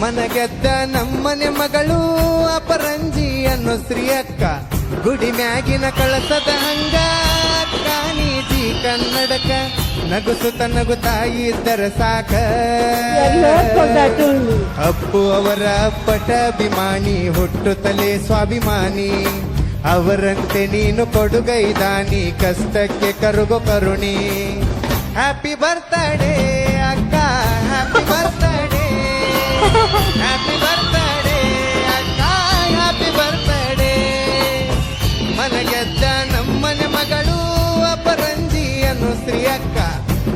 ಮನಗೆದ್ದ ನಮ್ಮನೆ ಮಗಳು ಅಪರಂಜಿ ಅನ್ನೋ ಶ್ರೀಯಕ್ಕ ಗುಡಿ ಮ್ಯಾಗಿನ ಕಳಸದ ಹಂಗ ಕಾನೀಜಿ ಕನ್ನಡಕ ನಗುಸುತ್ತ ತಾಯಿ ಇದ್ದರ ಸಾಕ. ಅಪ್ಪು ಅವರ ಪಟ ಅಭಿಮಾನಿ ತಲೆ ಸ್ವಾಭಿಮಾನಿ. ಅವರಂತೆ ನೀನು ಕೊಡುಗೈದಾನಿ ಕಷ್ಟಕ್ಕೆ ಕರುಗೋ ಕರುಣಿ. ಹ್ಯಾಪಿ ಬರ್ತಡೇ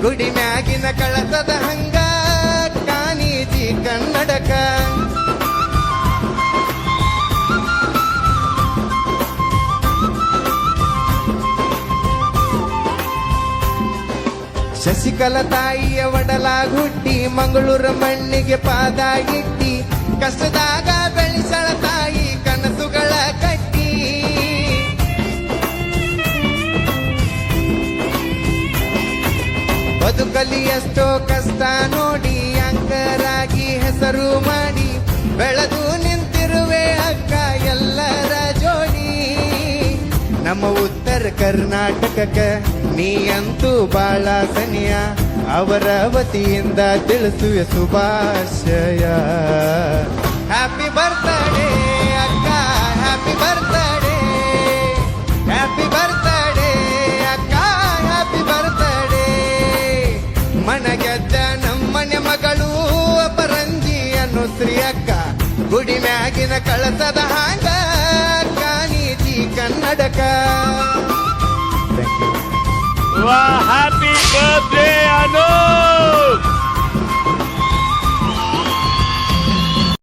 ಗುಡಿ ಮ್ಯಾಗಿನ ಕಳಸದ ಹಂಗ ಕಾನೀಜಿ ಕನ್ನಡಕ. ಶಶಿಕಲ ತಾಯಿಯ ಒಡಲಾಗುಟ್ಟಿ ಮಂಗಳೂರ ಮಣ್ಣಿಗೆ ಪಾದ ಇಟ್ಟಿ ಕಷ್ಟದಾಗ ಬೆಳೆಸಳ ತಾಯಿ ಬದುಕಲಿ ಎಷ್ಟೋ ಕಷ್ಟ ನೋಡಿ ಅಂಕರಾಗಿ ಹೆಸರು ಮಾಡಿ ಬೆಳೆದು ನಿಂತಿರುವೆ ಅಕ್ಕ ಎಲ್ಲರ ಜೋಡಿ. ನಮ್ಮ ಉತ್ತರ ಕರ್ನಾಟಕಕ್ಕೆ ನೀ ಅಂತೂ ಬಾಳ ಸನಿಯ, ಅವರ ವತಿಯಿಂದ ತಿಳಿಸುವೆ ಶುಭಾಶಯ. ಮನಗೆದ್ದ ನಮ್ಮನೆ ಮಗಳು ಅಪರಂಜಿ ಅನ್ನು ಶ್ರೀ ಅಕ್ಕ ಗುಡಿ ಮ್ಯಾಗಿನ ಕಳಸದ ಹಾಂಗ ಕಾನೀಜಿ ಕನ್ನಡಕ. ವಾ ಹ್ಯಾಪಿ ಬರ್ತ್ಡೇ ಅನೂಪ್